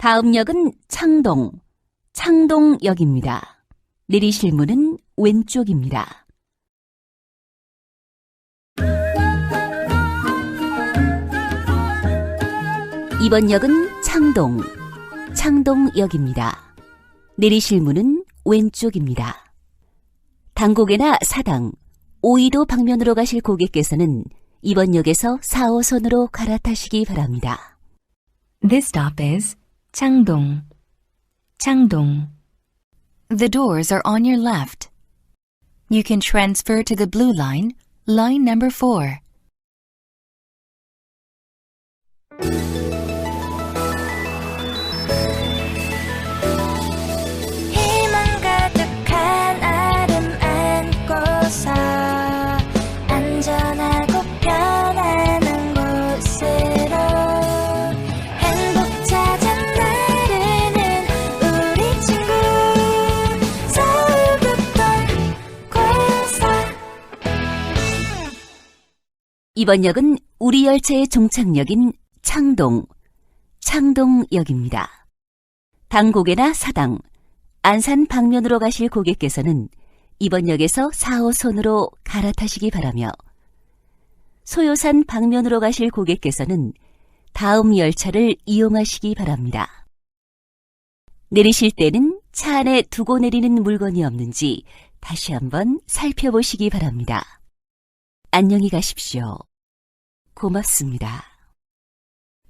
다음 역은 창동, 창동역입니다. 내리실 문은 왼쪽입니다. 이번 역은 창동, 창동역입니다. 내리실 문은 왼쪽입니다. 당고개나 사당, 오이도 방면으로 가실 고객께서는 이번 역에서 4호선으로 갈아타시기 바랍니다. This stop is Changdong. Changdong. The doors are on your left. You can transfer to the blue line, line number 4. 이번 역은 우리 열차의 종착역인 창동, 창동역입니다. 당고개나 사당, 안산 방면으로 가실 고객께서는 이번 역에서 4호선으로 갈아타시기 바라며 소요산 방면으로 가실 고객께서는 다음 열차를 이용하시기 바랍니다. 내리실 때는 차 안에 두고 내리는 물건이 없는지 다시 한번 살펴보시기 바랍니다. 안녕히 가십시오. 고맙습니다.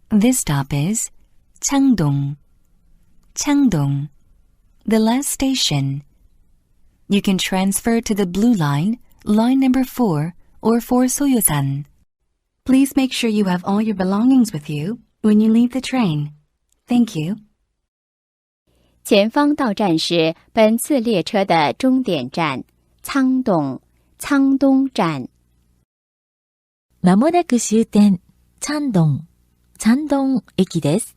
This stop is Changdong. Changdong. The last station. You can transfer to the blue line, line number 4, or for Soyosan. Please make sure you have all your belongings with you when you leave the train. Thank you. 前方到站是本次列车的终点站仓洞仓东站。 まもなく終点、チャンドン、チャンドン駅です。